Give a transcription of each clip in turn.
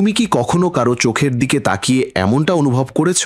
তুমি কি কখনো কারও চোখের দিকে তাকিয়ে এমনটা অনুভব করেছ?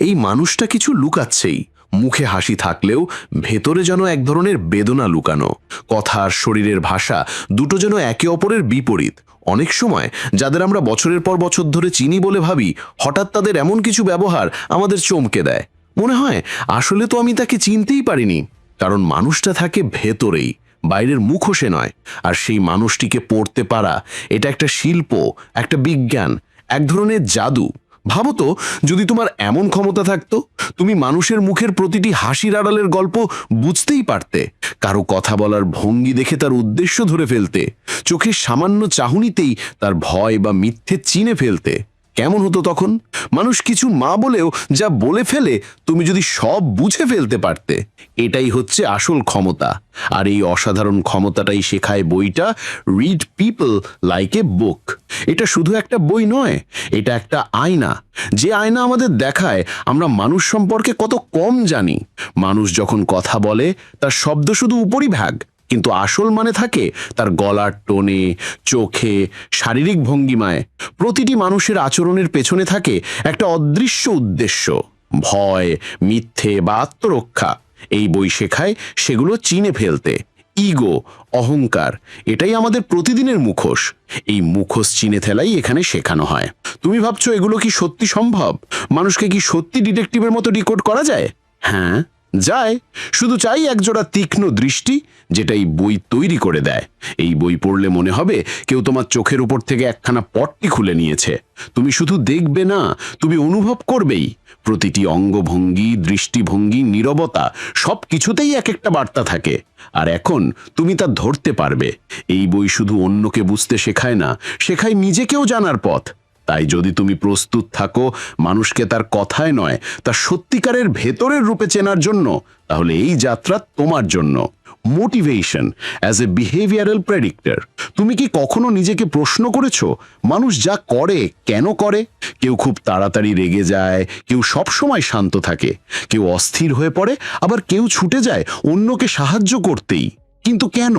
এই মানুষটা কিছু লুকাচ্ছেই। মুখে হাসি থাকলেও ভেতরে যেন এক ধরনের বেদনা লুকানো। কথা আর শরীরের ভাষা দুটো যেন একে অপরের বিপরীত। অনেক সময় যাদের আমরা বছরের পর বছর ধরে চিনি বলে ভাবি, হঠাৎ তাদের এমন কিছু ব্যবহার আমাদের চমকে দেয়। মনে হয় আসলে তো আমি তাকে চিনতেই পারিনি, কারণ মানুষটা থাকে ভেতরেই। বাইরের মুখোশে নয়, আর সেই মানুষটিকে পড়তে পারা, এটা একটা শিল্প, একটা বিজ্ঞান, এক ধরনের জাদু। ভাবো তো, যদি তোমার এমন ক্ষমতা থাকতো, তুমি মানুষের মুখের প্রতিটি হাসির আড়ালের গল্প বুঝতেই পারতে, কারও কথা বলার ভঙ্গি দেখে তার উদ্দেশ্য ধরে ফেলতে, চোখের সামান্য চাহনিতেই তার ভয় বা মিথ্যে চিনে ফেলতে। কেমন হতো তখন? মানুষ কিছু মা বলেও যা বলে ফেলে, তুমি যদি সব বুঝে ফেলতে পারতে। এটাই হচ্ছে আসল ক্ষমতা। আর এই অসাধারণ ক্ষমতাটাই শেখায় বইটা read people like a book এটা শুধু একটা বই নয়, এটা একটা আয়না। যে আয়না আমাদের দেখায়, আমরা মানুষ সম্পর্কে কত কম জানি। মানুষ যখন কথা বলে, তার শব্দ শুধু উপরিভাগ। কিন্তু আসল মানে থাকে তার গলার টোনে, চোখে, শারীরিক ভঙ্গিমায়। প্রতিটি মানুষের আচরণের পেছনে থাকে একটা অদৃশ্য উদ্দেশ্য, ভয়, মিথ্যে বা আত্মরক্ষা। এই বই শেখায় সেগুলো চিনে ফেলতে। ইগো, অহংকার, এটাই আমাদের প্রতিদিনের মুখোশ। এই মুখোশ চিনে ফেলাই এখানে শেখানো হয়। তুমি ভাবছ এগুলো কি সত্যি সম্ভব? মানুষকে কি সত্যি ডিটেকটিভের মতো ডিকোড করা যায়? হ্যাঁ যায়, শুধু চাই একজোড়া তীক্ষ্ণ দৃষ্টি, যেটা এই বই তৈরি করে দেয়। এই বই পড়লে মনে হবে কেউ তোমার চোখের উপর থেকে একখানা পট্টি খুলে নিয়েছে। তুমি শুধু দেখবে না, তুমি অনুভব করবেই। প্রতিটি অঙ্গভঙ্গি, দৃষ্টিভঙ্গি, নীরবতা সব কিছুতেই এক একটা বার্তা থাকে। আর এখন তুমি তা ধরতে পারবে। এই বই শুধু অন্যকে বুঝতে শেখায় না, শেখায় নিজেকেও জানার পথ। তাই যদি তুমি প্রস্তুত থাকো, মানুষকে তার কথায় নয় তার সত্যিকারের ভেতরের রূপে চেনার জন্য, তাহলে এই যাত্রা তোমার জন্য। Motivation as a behavioural predictor তুমি কি কখনো নিজেকে প্রশ্ন করেছ, মানুষ যা করে, কেন করে? কেউ খুব তাড়াতাড়ি রেগে যায়, কেউ সব সময় শান্ত থাকে, কেউ অস্থির হয়ে পড়ে, আবার কেউ ছুটে যায়, অন্যকে সাহায্য করতেই। কিন্তু কেন?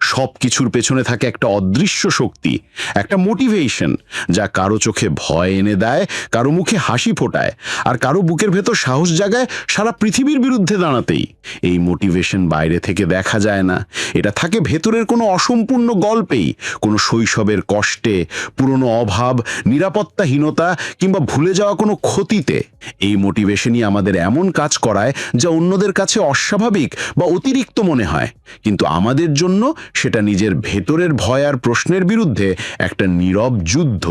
সব কিছুর পেছনে থাকে একটা অদৃশ্য শক্তি, একটা মোটিভেশন যা কারও চোখে ভয় এনে দেয়, কারও মুখে হাসি ফোটায়, আর কারও বুকের ভেতর সাহস জাগায় সারা পৃথিবীর বিরুদ্ধে দাঁড়াতেই। এই মোটিভেশন বাইরে থেকে দেখা যায় না। এটা থাকে ভেতরের কোনো অসম্পূর্ণ গল্পেই, কোনো শৈশবের কষ্টে, পুরনো অভাব, নিরাপত্তাহীনতা, কিংবা ভুলে যাওয়া কোনো ক্ষতিতে। এই মোটিভেশনই আমাদের এমন কাজ করায় যা অন্যদের কাছে অস্বাভাবিক বা অতিরিক্ত মনে হয়। কিন্তু আমাদের জন্য সেটা নিজের ভেতরের ভয় আর প্রশ্নের বিরুদ্ধে একটা নীরব যুদ্ধ।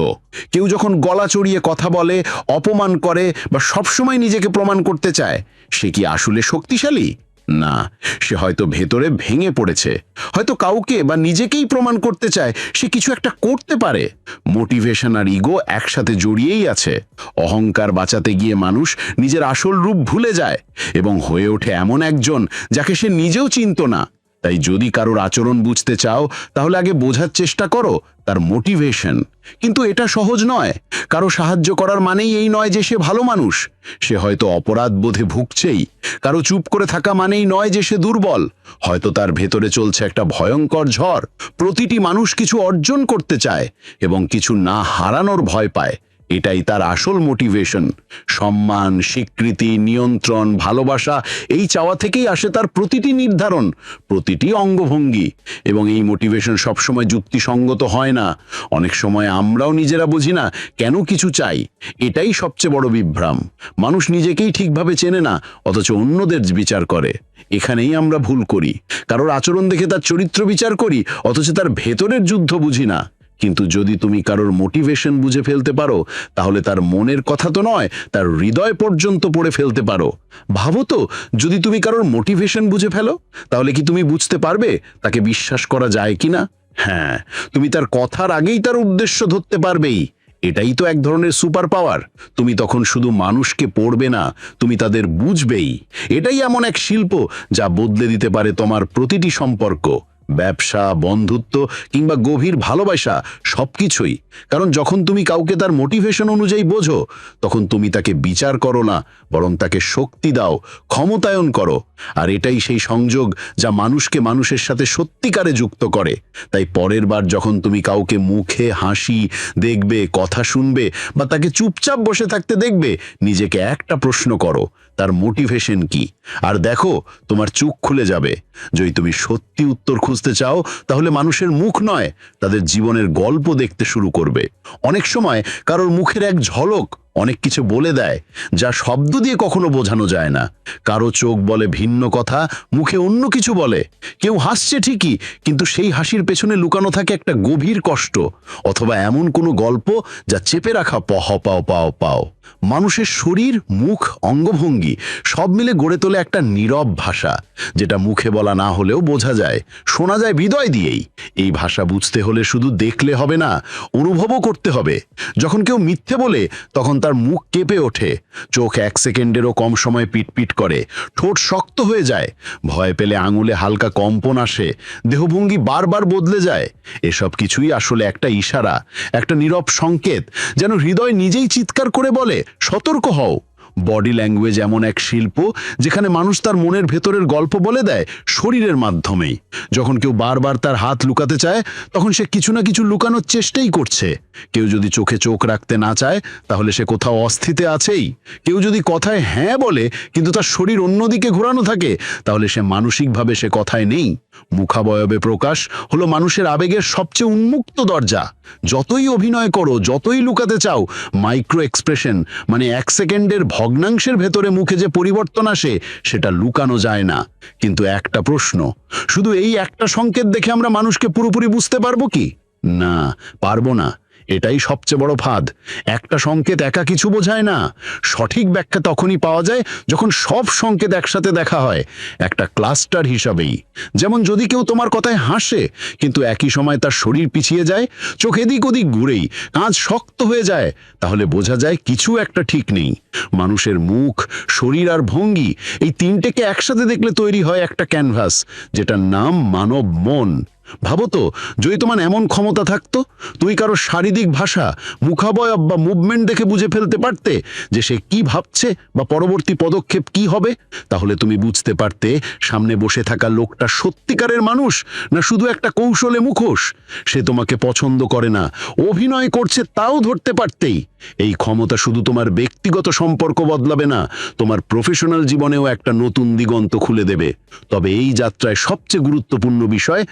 কেউ যখন গলা চড়িয়ে কথা বলে, অপমান করে বা সবসময় নিজেকে প্রমাণ করতে চায়, সে কি আসলে শক্তিশালী? না, সে হয়তো ভেতরে ভেঙে পড়েছে। হয়তো কাউকে বা নিজেকেই প্রমাণ করতে চায়, সে কিছু একটা করতে পারে। মোটিভেশন আর ইগো একসাথে জড়িয়েই আছে। অহংকার বাঁচাতে গিয়ে মানুষ নিজের আসল রূপ ভুলে যায় এবং হয়ে ওঠে এমন একজন যাকে সে নিজেও চিনত না। তাই যদি কারোর আচরণ বুঝতে চাও, তাহলে আগে বোঝার চেষ্টা করো তার মোটিভেশন। কিন্তু এটা সহজ নয়। কারও সাহায্য করার মানেই এই নয় যে সে ভালো মানুষ। সে হয়তো অপরাধ বোধে ভুগছেই। কারও চুপ করে থাকা মানেই নয় যে সে দুর্বল। হয়তো তার ভেতরে চলছে একটা ভয়ঙ্কর ঝড়। প্রতিটি মানুষ কিছু অর্জন করতে চায় এবং কিছু না হারানোর ভয় পায়। এটাই তার আসল মোটিভেশন সম্মান, স্বীকৃতি, নিয়ন্ত্রণ, ভালোবাসা, এই চাওয়া থেকেই আসে তার প্রতিটি নির্ধারণ, প্রতিটি অঙ্গভঙ্গি। এবং এই মোটিভেশন সবসময় যুক্তিসঙ্গত হয় না। অনেক সময় আমরাও নিজেরা বুঝি না কেন কিছু চাই। এটাই সবচেয়ে বড় বিভ্রাম। মানুষ নিজেকেই ঠিকভাবে চেনে না, অথচ অন্যদের বিচার করে। এখানেই আমরা ভুল করি। কারোর আচরণ দেখে তার চরিত্র বিচার করি, অথচ তার ভেতরের যুদ্ধ বুঝি না। কিন্তু যদি তুমি কারোর মোটিভেশন বুঝে ফেলতে পারো, তাহলে তার মনের কথা তো নয়, তার হৃদয় পর্যন্ত পড়ে ফেলতে পারো। ভাবো তো, যদি তুমি কারোর মোটিভেশন বুঝে ফেলো, তাহলে কি তুমি বুঝতে পারবে তাকে বিশ্বাস করা যায় কিনা হ্যাঁ তুমি তার কথার আগেই তার উদ্দেশ্য ধরতে পারবেই। এটাই তো এক ধরনের সুপার পাওয়ার তুমি তখন শুধু মানুষকে পড়বে না, তুমি তাদের বুঝবেই। এটাই এমন এক শিল্প যা বদলে দিতে পারে তোমার প্রতিটি সম্পর্ক। ব্যবসা, বন্ধুত্ব কিংবা গভীর ভালোবাসা সবকিছুই। কারণ যখন তুমি কাউকে তার মোটিভেশন অনুযায়ী বোঝো, তখন তুমি তাকে বিচার করো না, বরং তাকে শক্তি দাও, ক্ষমতায়ন করো। আর এটাই সেই সংযোগ যা মানুষকে মানুষের সাথে সত্যিকারে যুক্ত করে। তাই পরের বার যখন তুমি কাউকে মুখে হাসি দেখবে, কথা শুনবে বা তাকে চুপচাপ বসে থাকতে দেখবে, নিজেকে একটা প্রশ্ন করো তার মোটিভেশন কি? আর দেখো, তোমার চোখ খুলে যাবে। যদি তুমি সত্যি উত্তর খুঁজতে চাও, তাহলে মানুষের মুখ নয়, তাদের জীবনের গল্প দেখতে শুরু করবে। অনেক সময় কারোর মুখের এক ঝলক অনেক কিছু বলে দেয়, যা শব্দ দিয়ে কখনো বোঝানো যায় না। কারও চোখ বলে ভিন্ন কথা, মুখে অন্য কিছু বলে। কেউ হাসছে ঠিকই, কিন্তু সেই হাসির পেছনে লুকানো থাকে একটা গভীর কষ্ট, অথবা এমন কোনো গল্প যা চেপে রাখা পহ, পাও পাও পাও। মানুষের শরীর, মুখ, অঙ্গভঙ্গি, সব মিলে গড়ে তোলে একটা নীরব ভাষা, যেটা মুখে বলা না হলেও বোঝা যায়, শোনা যায় হৃদয় দিয়েই। এই ভাষা বুঝতে হলে শুধু দেখলে হবে না, অনুভবও করতে হবে। যখন কেউ মিথ্যে বলে, তখন তার মুখ কেঁপে ওঠে। চোখ এক সেকেন্ডেরও কম সময় পিটপিট করে। ঠোঁট শক্ত হয়ে যায়। ভয় পেলে আঙুলে হালকা কম্পন আসে। দেহভঙ্গি বারবার বদলে যায়। এসব কিছুই আসলে একটা ইশারা, একটা নীরব সংকেত, যেন হৃদয় নিজেই চিৎকার করে বলে, সতর্ক হও। বডি ল্যাঙ্গুয়েজ এমন এক শিল্প যেখানে মানুষ তার মনের ভেতরের গল্প বলে দেয় শরীরের মাধ্যমেই। যখন কেউ বারবার তার হাত লুকাতে চায়, তখন সে কিছু না কিছু লুকানোর চেষ্টাই করছে। কেউ যদি চোখে চোখ রাখতে না চায়, তাহলে সে কোথাও অস্থিতে আছেই। কেউ যদি কথায় হ্যাঁ বলে, কিন্তু তার শরীর অন্যদিকে ঘোরানো থাকে, তাহলে সে মানসিকভাবে সে কথায় নেই। মুখাবয়বে প্রকাশ হলো মানুষের আবেগের সবচেয়ে উন্মুক্ত দরজা। যতই অভিনয় করো, যতই লুকাতে চাও, মাইক্রো এক্সপ্রেশন মানে এক সেকেন্ডের ভগ্নাংশের ভেতরে মুখে যে পরিবর্তন আসে, সেটা লুকানো যায় না। কিন্তু একটা প্রশ্ন, শুধু এই একটা সংকেত দেখে আমরা মানুষকে পুরোপুরি বুঝতে পারব কি? না, পারব না। এটাই সবচেয়ে বড় ফাঁদ। একটা সংকেত একা কিছু বোঝায় না। সঠিক ব্যাখ্যা তখনই পাওয়া যায় যখন সব সংকেত একসাথে দেখা হয়। একটা ক্লাস্টার হিসাবেই। যেমন যদি কেউ তোমার কথায় হাসে, কিন্তু একই সময় তার শরীর পিছিয়ে যায়, চোখ এদিক ওদিক ঘুরেই কাঁচ শক্ত হয়ে যায়, তাহলে বোঝা যায় কিছু একটা ঠিক নেই। মানুষের মুখ, শরীর আর ভঙ্গি এই তিনটেকে একসাথে দেখলে তৈরি হয় একটা ক্যানভাস, যেটার নাম মানব মন। ভাবো তো, যদি তোমার এমন ক্ষমতা থাকতো, তুই কারও শারীরিক ভাষা মুখাবয়ব বা মুভমেন্ট দেখে বুঝে ফেলতে পারতে যে সে কি ভাবছে বা পরবর্তী পদক্ষেপ কি হবে? তাহলে তুমি বুঝতে পারতে সামনে বসে থাকা লোকটা সত্যিকারের মানুষ না শুধু একটা কৌশলে মুখোশ? সে তোমাকে পছন্দ করে না, অভিনয় করছে তাও ধরতে পারতেই। এই ক্ষমতা শুধু তোমার ব্যক্তিগত সম্পর্ক বদলাবে না, তোমার প্রফেশনাল জীবনেও একটা নতুন দিগন্ত খুলে দেবে। তবে এই যাত্রায় সবচেয়ে গুরুত্বপূর্ণ বিষয়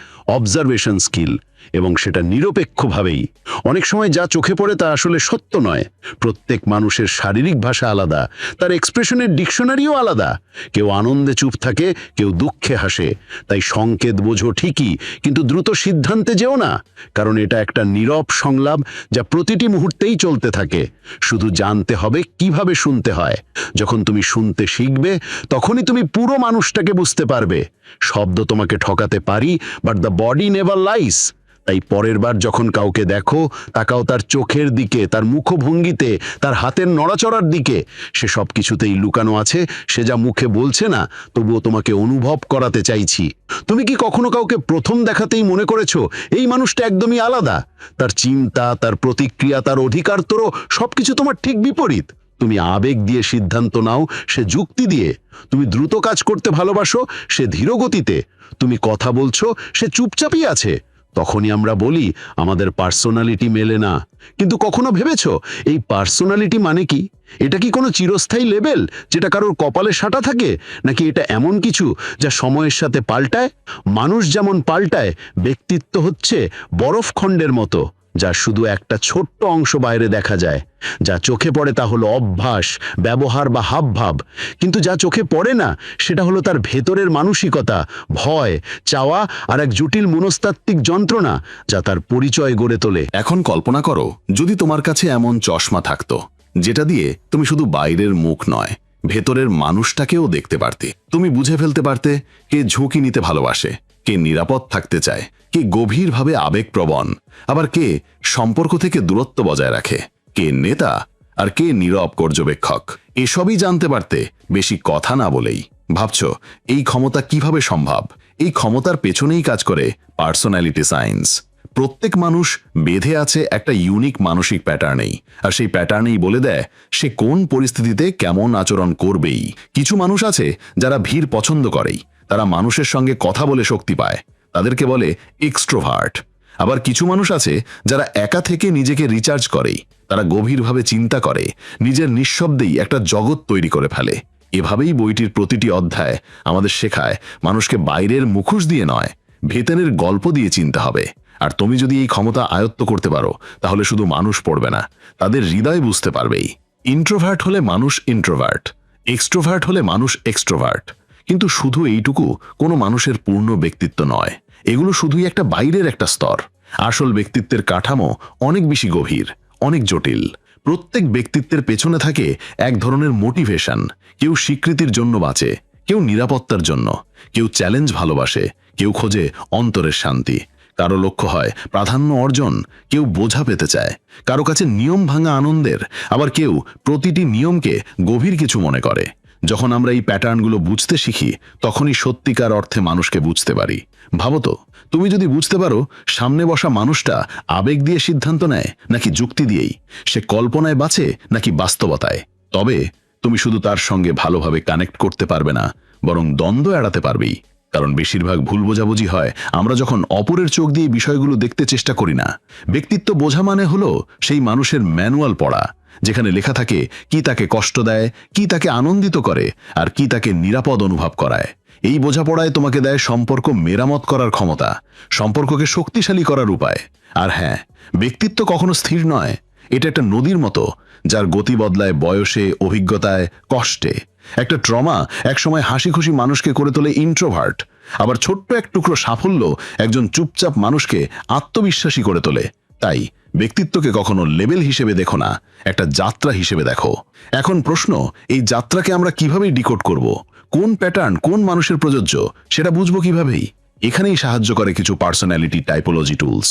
অবজারভেশন স্কিল এবং সেটা নিরপেক্ষভাবেই। অনেক সময় যা চোখে পড়ে তা আসলে সত্য নয়। প্রত্যেক মানুষের শারীরিক ভাষা আলাদা, তার এক্সপ্রেশনের ডিকশনারিও আলাদা। কেউ আনন্দে চুপ থাকে, কেউ দুঃখে হাসে। তাই সংকেত বোঝো ঠিকই, কিন্তু দ্রুত সিদ্ধান্তে যেও না, কারণ এটা একটা নীরব সংলাপ যা প্রতিটি মুহূর্তেই চলতে থাকে। শুধু জানতে হবে কীভাবে শুনতে হয়। যখন তুমি শুনতে শিখবে, তখনই তুমি পুরো মানুষটাকে বুঝতে পারবে। শব্দ তোমাকে ঠকাতে পারি but the body never lies তাই পরের বার যখন কাউকে দেখো, তাকাও তার চোখের দিকে, তার মুখভঙ্গিতে, তার হাতের নড়াচড়ার দিকে। সে সব কিছুতেই লুকানো আছে, সে যা মুখে বলছে না, তবুও তোমাকে অনুভব করাতে চাইছি। তুমি কি কখনো কাউকে প্রথম দেখাতেই মনে করেছ, এই মানুষটা একদমই আলাদা? তার চিন্তা, তার প্রতিক্রিয়া, তার অধিকার তোরও সবকিছু তোমার ঠিক বিপরীত। তুমি আবেগ দিয়ে সিদ্ধান্ত নাও, সে যুক্তি দিয়ে। তুমি দ্রুত কাজ করতে ভালোবাসো, সে ধীরগতিতে। তুমি কথা বলছো, সে চুপচাপই আছে। তখনই আমরা বলি, আমাদের পার্সোনালিটি মেলে না। কিন্তু কখনো ভেবেছ, এই পার্সোনালিটি মানে কি? এটা কি কোনো চিরস্থায়ী লেবেল যেটা কারোর কপালে সাঁটা থাকে? নাকি এটা এমন কিছু যা সময়ের সাথে পাল্টায়? মানুষ যেমন পাল্টায়, ব্যক্তিত্ব হচ্ছে বরফখণ্ডের মতো। যা শুধু একটা ছোট্ট অংশ বাইরে দেখা যায়। যা চোখে পড়ে তা হলো অভ্যাস, ব্যবহার বা হাবভাব। কিন্তু যা চোখে পড়ে না, সেটা হলো তার ভেতরের মানসিকতা, ভয়, চাওয়া আর এক জটিল মনস্তাত্ত্বিক যন্ত্রণা যা তার পরিচয় গড়ে তোলে। এখন কল্পনা করো, যদি তোমার কাছে এমন চশমা থাকতো, যেটা দিয়ে তুমি শুধু বাইরের মুখ নয়, ভেতরের মানুষটাকেও দেখতে পারতে। তুমি বুঝে ফেলতে পারতে, কে ঝুঁকি নিতে ভালোবাসে। কে নিরাপদ থাকতে চায়? কে গভীরভাবে আবেগপ্রবণ? আবার কে সম্পর্ক থেকে দূরত্ব বজায় রাখে? কে নেতা আর কে নীরব পর্যবেক্ষক এসবই জানতে পারতে বেশি কথা না বলেই। ভাবছ, এই ক্ষমতা কীভাবে সম্ভব? এই ক্ষমতার পেছনেই কাজ করে পার্সোনালিটি সায়েন্স। প্রত্যেক মানুষ বেঁধে আছে একটা ইউনিক মানসিক প্যাটার্নেই। আর সেই প্যাটার্নেই বলে দেয়, সে কোন পরিস্থিতিতে কেমন আচরণ করবেই। কিছু মানুষ আছে যারা ভিড় পছন্দ করেই। তারা মানুষের সঙ্গে কথা বলে শক্তি পায়। তাদেরকে বলে এক্সট্রোভার্ট আবার কিছু মানুষ আছে যারা একা থেকে নিজেকে রিচার্জ করেই। তারা গভীরভাবে চিন্তা করে, নিজের নিঃশব্দেই একটা জগৎ তৈরি করে ফেলে। এভাবেই বইটির প্রতিটি অধ্যায় আমাদের শেখায়, মানুষকে বাইরের মুখোশ দিয়ে নয়, ভেতরের গল্প দিয়ে চিনতে হবে। আর তুমি যদি এই ক্ষমতা আয়ত্ত করতে পারো, তাহলে শুধু মানুষ পড়বে না, তাদের হৃদয় বুঝতে পারবেই। ইন্ট্রোভার্ট হলে মানুষ ইন্ট্রোভার্ট এক্সট্রোভার্ট হলে মানুষ এক্সট্রোভার্ট কিন্তু শুধু এইটুকু, কোনো মানুষের পূর্ণ ব্যক্তিত্ব নয়। এগুলো শুধুই একটা বাইরের একটা স্তর। আসল ব্যক্তিত্বের কাঠামো অনেক বেশি গভীর, অনেক জটিল। প্রত্যেক ব্যক্তিত্বের পেছনে থাকে এক ধরনের মোটিভেশন। কেউ স্বীকৃতির জন্য বাঁচে, কেউ নিরাপত্তার জন্য। কেউ চ্যালেঞ্জ ভালোবাসে, কেউ খোঁজে অন্তরের শান্তি। কারও লক্ষ্য হয় প্রাধান্য অর্জন, কেউ বোঝা পেতে চায়। কারও কাছে নিয়ম ভাঙা আনন্দের, আবার কেউ প্রতিটি নিয়মকে গভীর কিছু মনে করে। যখন আমরা এই প্যাটার্নগুলো বুঝতে শিখি, তখনই সত্যিকার অর্থে মানুষকে বুঝতে পারি। ভাবো তো, তুমি যদি বুঝতে পারো, সামনে বসা মানুষটা আবেগ দিয়ে সিদ্ধান্ত নেয় নাকি যুক্তি দিয়েই? সে কল্পনায় বাঁচে নাকি বাস্তবতায়? তবে তুমি শুধু তার সঙ্গে ভালোভাবে কানেক্ট করতে পারবে না, বরং দ্বন্দ্ব এড়াতে পারবেই। কারণ বেশিরভাগ ভুল বোঝাবুঝি হয়, আমরা যখন অপরের চোখ দিয়ে বিষয়গুলো দেখতে চেষ্টা করি না। ব্যক্তিত্ব বোঝা মানে হলো সেই মানুষের ম্যানুয়াল পড়া। যেখানে লেখা থাকে, কি তাকে কষ্ট দেয়, কি তাকে আনন্দিত করে, আর কি তাকে নিরাপদ অনুভব করায়। এই বোঝাপড়ায় তোমাকে দেয় সম্পর্ক মেরামত করার ক্ষমতা, সম্পর্ককে শক্তিশালী করার উপায়। আর হ্যাঁ ব্যক্তিত্ব কখনো স্থির নয়, এটা একটা নদীর মতো, যার গতি বদলায় বয়সে, অভিজ্ঞতায়, কষ্টে। একটা ট্রমা একসময় হাসি খুশি মানুষকে করে তোলে ইন্ট্রোভার্ট আবার ছোট্ট এক টুকরো সাফল্য একজন চুপচাপ মানুষকে আত্মবিশ্বাসী করে তোলে। তাই ব্যক্তিত্বকে কখনো লেভেল হিসেবে দেখো না, একটা যাত্রা হিসেবে দেখো। এখন প্রশ্ন, এই যাত্রাকে আমরা কীভাবে ডিকোড করব? কোন প্যাটার্ন, কোন মানুষের প্রযোজ্য, সেটা বুঝব কিভাবেই? এখানেই সাহায্য করে কিছু পার্সোনালিটি টাইপোলজি টুলস,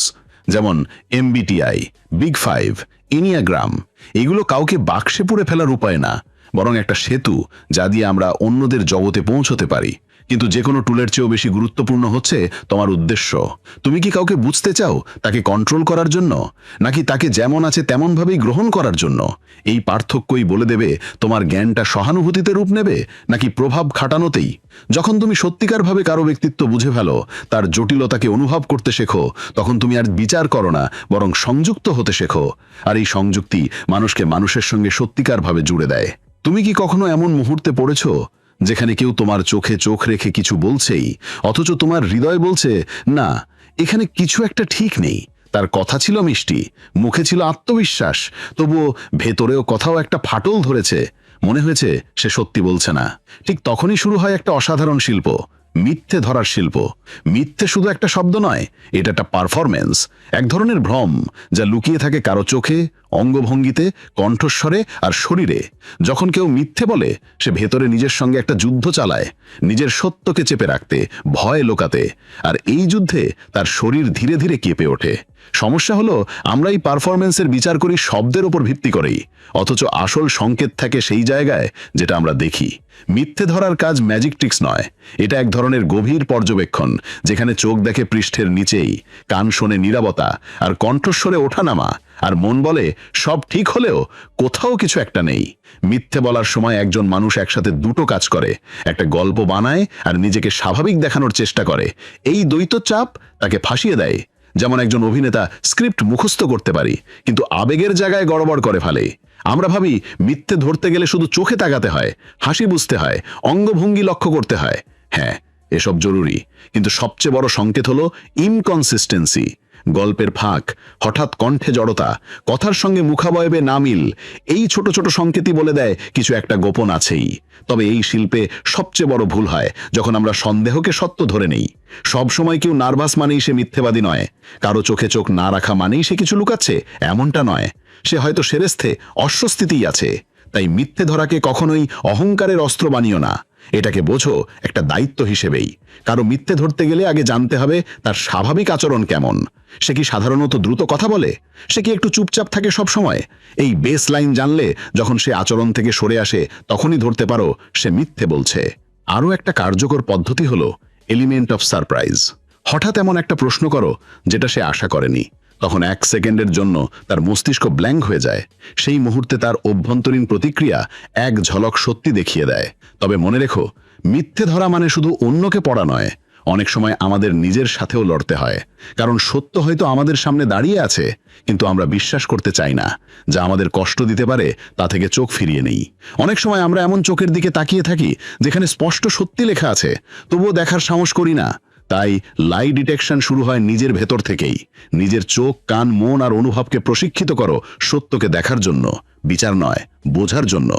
যেমন এমবিটিআই, বিগ ফাইভ ইনিয়াগ্রাম এগুলো কাউকে বাক্সে পুড়ে ফেলার উপায় না, বরং একটা সেতু যা দিয়ে আমরা অন্যদের জগতে পৌঁছতে পারি। কিন্তু যে কোনো টুলের চেয়েও বেশি গুরুত্বপূর্ণ হচ্ছে তোমার উদ্দেশ্য। তুমি কি কাউকে বুঝতে চাও তাকে কন্ট্রোল করার জন্য? নাকি তাকে যেমন আছে তেমনভাবেই গ্রহণ করার জন্য? এই পার্থক্যই বলে দেবে তোমার জ্ঞানটা সহানুভূতিতে রূপ নেবে নাকি প্রভাব খাটানোতেই? যখন তুমি সত্যিকারভাবে কারও ব্যক্তিত্ব বুঝে ফেলো, তার জটিলতাকে অনুভব করতে শেখো, তখন তুমি আর বিচার করো না, বরং সংযুক্ত হতে শেখো। আর এই সংযুক্তি মানুষকে মানুষের সঙ্গে সত্যিকারভাবে জুড়ে দেয়। তুমি কি কখনো এমন মুহূর্তে পড়েছো যেখানে কেউ তোমার চোখে চোখ রেখে কিছু বলছেই, অথচ তোমার হৃদয় বলছে, না, এখানে কিছু একটা ঠিক নেই। তার কথা ছিল মিষ্টি, মুখে ছিল আত্মবিশ্বাস, তবুও ভেতরেও কথাও একটা ফাটল ধরেছে। মনে হয়েছে সে সত্যি বলছে না। ঠিক তখনই শুরু হয় একটা অসাধারণ শিল্প, মিথ্যে ধরার শিল্প। মিথ্যে শুধু একটা শব্দ নয়, এটা একটা পারফরমেন্স এক ধরনের ভ্রম, যা লুকিয়ে থাকে কারও চোখে অঙ্গভঙ্গিতে, কণ্ঠস্বরে আর শরীরে। যখন কেউ মিথ্যে বলে, সে ভেতরে নিজের সঙ্গে একটা যুদ্ধ চালায়, নিজের সত্যকে চেপে রাখতে, ভয় লোকাতে। আর এই যুদ্ধে তার শরীর ধীরে ধীরে কেঁপে ওঠে। সমস্যা হলো আমরা এই পারফরমেন্সের বিচার করি শব্দের ওপর ভিত্তি করেই। অথচ আসল সংকেত থাকে সেই জায়গায় যেটা আমরা দেখি। মিথ্যে ধরার কাজ ম্যাজিক ট্রিক্স নয়। এটা এক ধরনের গভীর পর্যবেক্ষণ, যেখানে চোখ দেখে পৃষ্ঠের নিচেই, কান শোনে নীরবতা, আর কণ্ঠস্বরে ওঠানামা আর মন বলে, সব ঠিক হলেও কোথাও কিছু একটা নেই। মিথ্যে বলার সময় একজন মানুষ একসাথে দুটো কাজ করে। একটা গল্প বানায় আর নিজেকে স্বাভাবিক দেখানোর চেষ্টা করে। এই দ্বৈত চাপ তাকে ফাঁসিয়ে দেয়। যেমন একজন অভিনেতা স্ক্রিপ্ট মুখস্থ করতে পারি, কিন্তু আবেগের জায়গায় গড়বড় করে ফেলে। আমরা ভাবি, মিথ্যে ধরতে গেলে শুধু চোখে তাকাতে হয়, হাসি বুঝতে হয়, অঙ্গভঙ্গি লক্ষ্য করতে হয়। হ্যাঁ এসব জরুরি। কিন্তু সবচেয়ে বড় সংকেত হলো ইনকনসিস্টেন্সি গল্পের ফাঁক, হঠাৎ কণ্ঠে জড়তা, কথার সঙ্গে মুখাবয়বে না মিল, এই ছোট ছোট সংকেতই বলে দেয় কিছু একটা গোপন আছেই। তবে এই শিল্পে সবচেয়ে বড় ভুল হয়, যখন আমরা সন্দেহকে সত্য ধরে নেই। সব সময় কেউ নার্ভাস মানেই সে মিথ্যেবাদী নয়। কারও চোখে চোখ না রাখা মানেই সে কিছু লুকাচ্ছে, এমনটা নয়। সে হয়তো সেরেস্থে অস্বস্তিতেই আছে। তাই মিথ্যে ধরাকে কখনোই অহংকারের অস্ত্র বানিও না। এটাকে বোঝো একটা দায়িত্ব হিসেবেই। কারও মিথ্যে ধরতে গেলে আগে জানতে হবে তার স্বাভাবিক আচরণ কেমন। সে কি সাধারণত দ্রুত কথা বলে? সে কি একটু চুপচাপ থাকে সব সময় এই বেস লাইন জানলে যখন সে আচরণ থেকে সরে আসে, তখনই ধরতে পারো সে মিথ্যে বলছে। আরও একটা কার্যকর পদ্ধতি হলো এলিমেন্ট অফ সারপ্রাইজ হঠাৎ এমন একটা প্রশ্ন করো যেটা সে আশা করেনি। তখন এক সেকেন্ডের জন্য তার মস্তিষ্ক ব্ল্যাঙ্ক হয়ে যায়। সেই মুহূর্তে তার অভ্যন্তরীণ প্রতিক্রিয়া এক ঝলক সত্যি দেখিয়ে দেয়। তবে মনে রেখো, মিথ্যে ধরা মানে শুধু অন্যকে পড়া নয়, অনেক সময় আমাদের নিজের সাথেও লড়তে হয়। কারণ সত্য হয়তো আমাদের সামনে দাঁড়িয়ে আছে, কিন্তু আমরা বিশ্বাস করতে চাই না। যা আমাদের কষ্ট দিতে পারে, তা থেকে চোখ ফিরিয়ে নেই। অনেক সময় আমরা এমন চোখের দিকে তাকিয়ে থাকি, যেখানে স্পষ্ট সত্যি লেখা আছে, তবুও দেখার সাহস করি না। তাই লাই ডিটেকশন শুরু হয় নিজের ভেতর থেকেই। নিজের চোখ, কান, মন আর অনুভবকে প্রশিক্ষিত করো সত্যকে দেখার জন্য, বিচার নয়, বোঝার জন্য।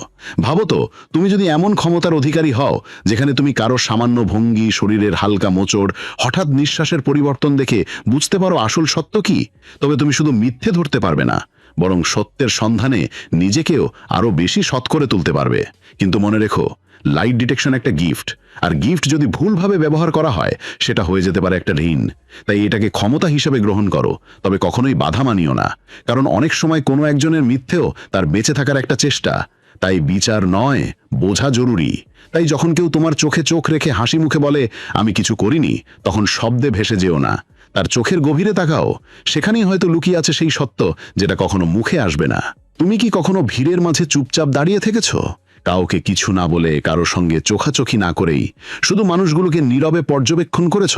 ভাবো তো, তুমি যদি এমন ক্ষমতার অধিকারী হও, যেখানে তুমি কারও সামান্য ভঙ্গি, শরীরের হালকা মোচড়, হঠাৎ নিঃশ্বাসের পরিবর্তন দেখে বুঝতে পারো আসল সত্য কি? তবে তুমি শুধু মিথ্যে ধরতে পারবে না, বরং সত্যের সন্ধানে নিজেকেও আরও বেশি সৎ করে তুলতে পারবে। কিন্তু মনে রেখো লাইট ডিটেকশন একটা গিফট আর গিফট যদি ভুলভাবে ব্যবহার করা হয়, সেটা হয়ে যেতে পারে একটা ঋণ। তাই এটাকে ক্ষমতা হিসেবে গ্রহণ করো। তবে কখনোই বাধা মানিও না। কারণ অনেক সময় কোনো একজনের মিথ্যেও তার বেঁচে থাকার একটা চেষ্টা। তাই বিচার নয়, বোঝা জরুরি। তাই যখন কেউ তোমার চোখে চোখ রেখে হাসি মুখে বলে, আমি কিছু করিনি, তখন শব্দে ভেসে যেও না। তার চোখের গভীরে তাকাও। সেখানেই হয়তো লুকিয়ে আছে সেই সত্য, যেটা কখনো মুখে আসবে না। তুমি কি কখনো ভিড়ের মাঝে চুপচাপ দাঁড়িয়ে থেকেছো? কাউকে কিছু না বলে কারও সঙ্গে চোখাচোখি না করেই। শুধু মানুষগুলোকে নীরবে পর্যবেক্ষণ করেছ?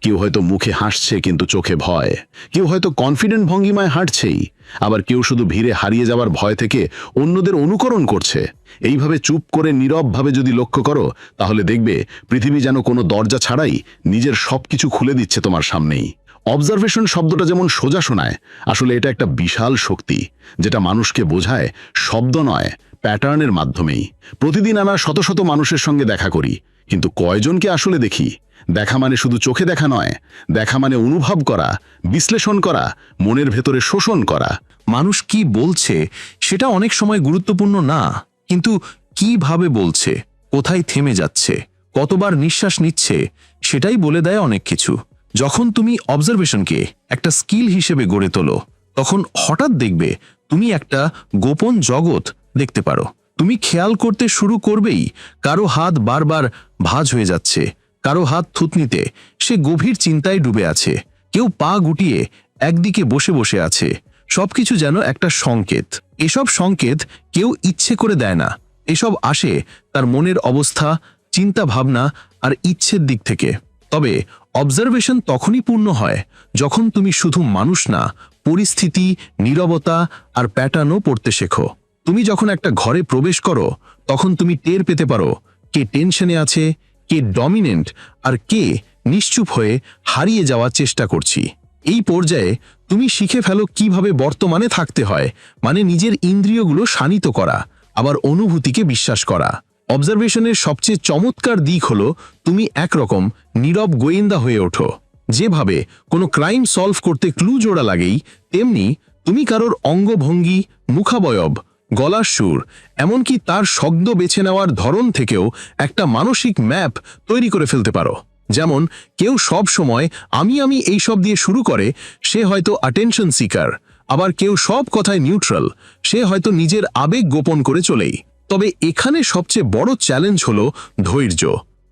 কেউ হয়তো মুখে হাসছে কিন্তু চোখে ভয়। কেউ হয়তো কনফিডেন্ট ভঙ্গিমায় হাঁটছেই। আবার কেউ শুধু ভিড়ে হারিয়ে যাওয়ার ভয় থেকে অন্যদের অনুকরণ করছে। এইভাবে চুপ করে নীরবভাবে যদি লক্ষ্য করো, তাহলে দেখবে পৃথিবী যেন কোনো দরজা ছাড়াই নিজের সবকিছু খুলে দিচ্ছে তোমার সামনেই। অবজারভেশন শব্দটা যেমন সোজা শোনায়, আসলে এটা একটা বিশাল শক্তি, যেটা মানুষকে বোঝায় শব্দ নয় প্যাটার্নের মাধ্যমেই। প্রতিদিন আমরা শত শত মানুষের সঙ্গে দেখা করি, কিন্তু কয়জনকে আসলে দেখি? দেখা মানে শুধু চোখে দেখা নয়, দেখা মানে অনুভব করা, বিশ্লেষণ করা, মনের ভেতরে শোষণ করা। মানুষ কি বলছে সেটা অনেক সময় গুরুত্বপূর্ণ না, কিন্তু কীভাবে বলছে, কোথায় থেমে যাচ্ছে, কতবার নিঃশ্বাস নিচ্ছে, সেটাই বলে দেয় অনেক কিছু। যখন তুমি অবজারভেশনকে একটা স্কিল হিসেবে গড়ে তোলো, তখন হঠাৎ দেখবে তুমি একটা গোপন জগৎ দেখতে পারো। তুমি খেয়াল করতে শুরু করবেই কারও হাত বারবার ভাঁজ হয়ে যাচ্ছে, কারও হাত থুতনিতে, সে গভীর চিন্তায় ডুবে আছে, কেউ পা গুটিয়ে একদিকে বসে বসে আছে। সবকিছু যেন একটা সংকেত। এসব সংকেত কেউ ইচ্ছে করে দেয় না। এসব আসে তার মনের অবস্থা চিন্তা ভাবনা আর ইচ্ছের দিক থেকে। তবে অবজারভেশন তখনই পূর্ণ হয় যখন তুমি শুধু মানুষ না, পরিস্থিতি, নীরবতা আর প্যাটার্নও পড়তে শেখো। তুমি যখন একটা ঘরে প্রবেশ করো, তখন তুমি টের পেতে পারো কে টেনশনে আছে, কে ডমিনেন্ট আর কে নিশ্চুপ হয়ে হারিয়ে যাওয়ার চেষ্টা করছি। এই পর্যায়ে তুমি শিখে ফেলো কীভাবে বর্তমানে থাকতে হয় মানে নিজের ইন্দ্রিয়গুলো শানিত করা, আবার অনুভূতিকে বিশ্বাস করা। অবজারভেশনের সবচেয়ে চমৎকার দিক হলো, তুমি একরকম নীরব গোয়েন্দা হয়ে ওঠো। যেভাবে কোনো ক্রাইম সলভ করতে ক্লু জোড়া লাগেই, তেমনি তুমি কারোর অঙ্গভঙ্গি, মুখাবয়ব, গলার সুর, এমনকি তার শব্দ বেছে নেওয়ার ধরন থেকেও একটা মানসিক ম্যাপ তৈরি করে ফেলতে পারো। যেমন, কেউ সব সময় আমি আমি এইসব দিয়ে শুরু করে, সে হয়তো অ্যাটেনশন সিকার আবার কেউ সব কথায় নিউট্রাল সে হয়তো নিজের আবেগ গোপন করে চলেই। তবে এখানে সবচেয়ে বড় চ্যালেঞ্জ হল ধৈর্য।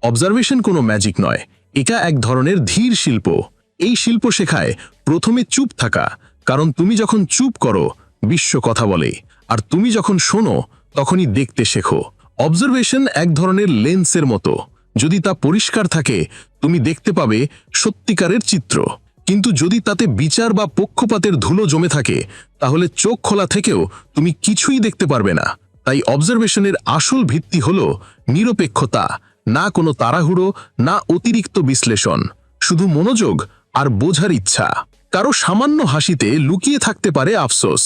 অবজারভেশন কোনো ম্যাজিক নয়, এটা এক ধরনের ধীর শিল্প। এই শিল্প শেখায় প্রথমে চুপ থাকা, কারণ তুমি যখন চুপ করো, বিশ্ব কথা বলে, আর তুমি যখন শোনো, তখনই দেখতে শেখো। অবজারভেশন এক ধরনের লেন্সের মতো। যদি তা পরিষ্কার থাকে, তুমি দেখতে পাবে সত্যিকারের চিত্র। কিন্তু যদি তাতে বিচার বা পক্ষপাতের ধুলো জমে থাকে, তাহলে চোখ খোলা থেকেও তুমি কিছুই দেখতে পারবে না। তাই অবজারভেশনের আসল ভিত্তি হল নিরপেক্ষতা, না কোনো তাড়াহুড়ো, না অতিরিক্ত বিশ্লেষণ, শুধু মনোযোগ আর বোঝার ইচ্ছা। কারও সামান্য হাসিতে লুকিয়ে থাকতে পারে আফসোস,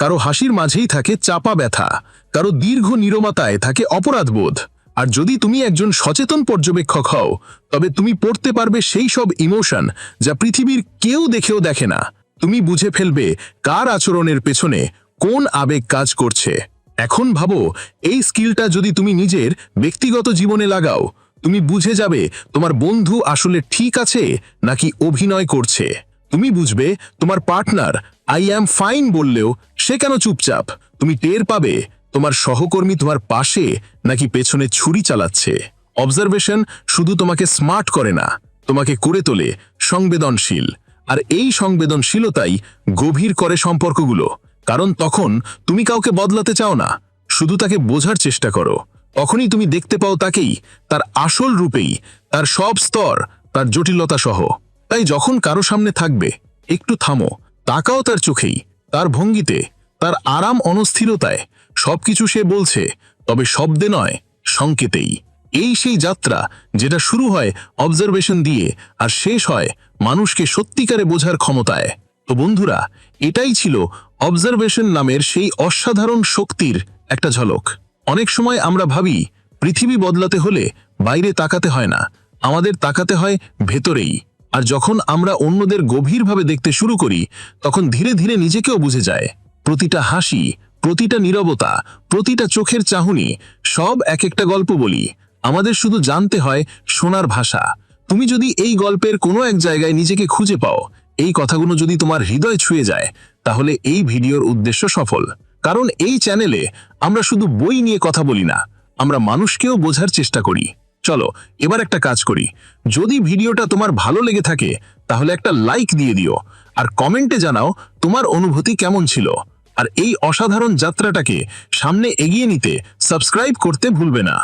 কারও হাসির মাঝেই থাকে চাপা ব্যথা, কারও দীর্ঘ নিরমাতায় থাকে অপরাধবোধ। আর যদি তুমি একজন সচেতন পর্যবেক্ষক হও, তবে তুমি পড়তে পারবে সেই সব ইমোশন যা পৃথিবীর কেউ দেখেও দেখে না। তুমি বুঝে ফেলবে কার আচরণের পেছনে কোন আবেগ কাজ করছে। এখন ভাবো, এই স্কিলটা যদি তুমি নিজের ব্যক্তিগত জীবনে লাগাও, তুমি বুঝে যাবে তোমার বন্ধু আসলে ঠিক আছে নাকি অভিনয় করছে। তুমি বুঝবে তোমার পার্টনার আই অ্যাম ফাইন বললেও সে কেন চুপচাপ। তুমি টের পাবে তোমার সহকর্মী তোমার পাশে নাকি পেছনে ছুরি চালাচ্ছে। অবজারভেশন শুধু তোমাকে স্মার্ট করে না, তোমাকে করে তোলে সংবেদনশীল। আর এই সংবেদনশীলতাই গভীর করে সম্পর্কগুলো। কারণ তখন তুমি কাউকে বদলাতে চাও না। শুধু তাকে বোঝার চেষ্টা করো। তখনই তুমি দেখতে পাও তাকেই, তার আসল রূপেই, তার সব স্তর, তার জটিলতা সহ। তাই যখন কারও সামনে থাকবে, একটু থামো। তাকাও তার চোখেই, তার ভঙ্গিতে, তার আরাম অনস্থিরতায়। সবকিছু সে বলছে, তবে শব্দে নয়, সংকেতেই। এই সেই যাত্রা, যেটা শুরু হয় অবজারভেশন দিয়ে, আর শেষ হয় মানুষকে সত্যিকারে বোঝার ক্ষমতায়। তো বন্ধুরা, এটাই ছিল অবজারভেশন নামের সেই অসাধারণ শক্তির একটা ঝলক। অনেক সময় আমরা ভাবি, পৃথিবী বদলাতে হলে বাইরে তাকাতে হয় না, আমাদের তাকাতে হয় ভেতরেই। আর যখন আমরা অন্যদের গভীরভাবে দেখতে শুরু করি, তখন ধীরে ধীরে নিজেকেও বুঝে যায়। প্রতিটা হাসি, প্রতিটা নীরবতা, প্রতিটা চোখের চাহনি, সব এক একটা গল্প বলি। আমাদের শুধু জানতে হয় শোনার ভাষা। তুমি যদি এই গল্পের কোনো এক জায়গায় নিজেকে খুঁজে পাও, এই কথাগুলো যদি তোমার হৃদয় ছুঁয়ে যায় তাহলে এই ভিডিওর উদ্দেশ্য সফল। কারণ এই চ্যানেলে আমরা শুধু বই নিয়ে কথা বলি না, আমরা মানুষকেও বোঝার চেষ্টা করি। চলো, এবার একটা কাজ করি। যদি ভিডিওটা তোমার ভালো লেগে থাকে, তাহলে একটা লাইক দিয়ে দিও, আর কমেন্টে জানাও তোমার অনুভূতি কেমন ছিল। আর এই অসাধারণ যাত্রাটাকে সামনে এগিয়ে নিতে সাবস্ক্রাইব করতে ভুলবে না।